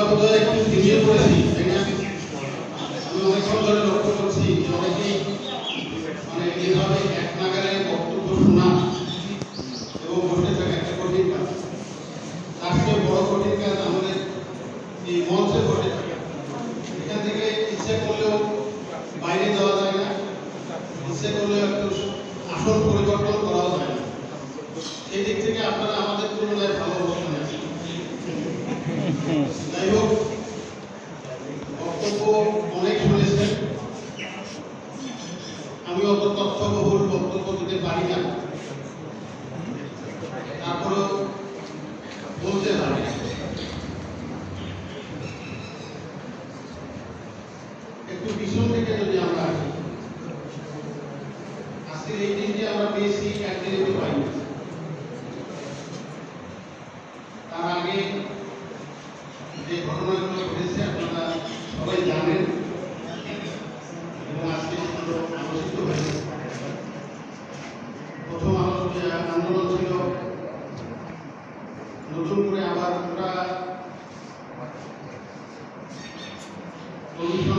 না আমি অনেকক্ষণ ধরে লক্ষ্য করছি যে অনেকেই মানে এইভাবে এক নাগারে বক্তব্য শোনা এবং বসে থাকা একটা কঠিন কাজ। তার চেয়ে কঠিন কাজ আমাদের এই মঞ্চে বসে থাকা। এখান থেকে ইচ্ছে করলেও বাইরে যাওয়া যায় না। ইচ্ছে করলেও একটু পরিবর্তন করাও যায় না। সেই দিক থেকে আপনারা আমাদের তুলনায় ভালো অবস্থানে যাই হোক বক্তব্য অনেক শুনেছেন আমি অত তথ্যবহুল বক্তব্য দিতে পারি না তারপরেও বলতে পারি। একটু পিছন থেকে যদি আমরা আজকের এই দিনটি আমরা পেয়েছি একদিনে পাই। তার আগে যে ঘটনাগুলো ঘটেছে, আপনারা নতুন করে আবার ওটা কমিশন রেখে